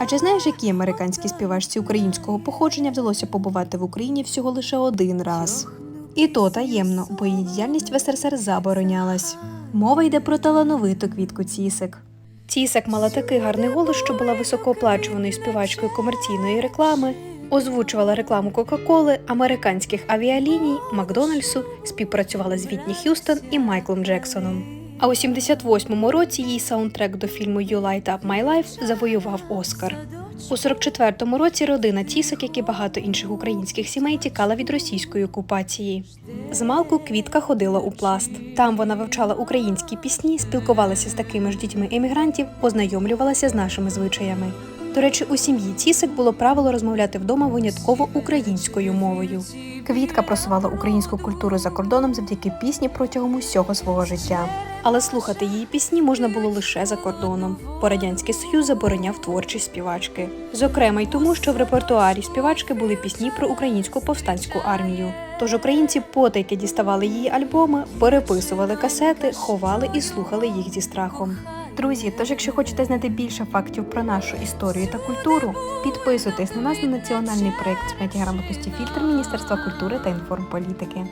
А чи знаєш, якій американській співачці українського походження вдалося побувати в Україні всього лише один раз? І то таємно, бо її діяльність в СРСР заборонялась. Мова йде про талановиту квітку Цісик. Цісик мала такий гарний голос, що була високооплачуваною співачкою комерційної реклами, озвучувала рекламу Кока-Коли, американських авіаліній, Макдональдсу, співпрацювала з Вітні Х'юстон і Майклом Джексоном. А у 78-му році її саундтрек до фільму You Light Up My Life завоював Оскар. У 44-му році родина Тісик, як і багато інших українських сімей, тікала від російської окупації. Змалку квітка ходила у пласт. Там вона вивчала українські пісні, спілкувалася з такими ж дітьми емігрантів, ознайомлювалася з нашими звичаями. До речі, у сім'ї Цісик було правило розмовляти вдома винятково українською мовою. Квітка просувала українську культуру за кордоном завдяки пісні протягом усього свого життя. Але слухати її пісні можна було лише за кордоном, бо радянський союз забороняв творчість співачки. Зокрема, й тому, що в репертуарі співачки були пісні про українську повстанську армію. Тож українці потайки діставали її альбоми, переписували касети, ховали і слухали їх зі страхом. Друзі, тож якщо хочете знати більше фактів про нашу історію та культуру, підписуйтесь на нас на національний проєкт з медіаграмотності фільтр Міністерства культури та інформполітики.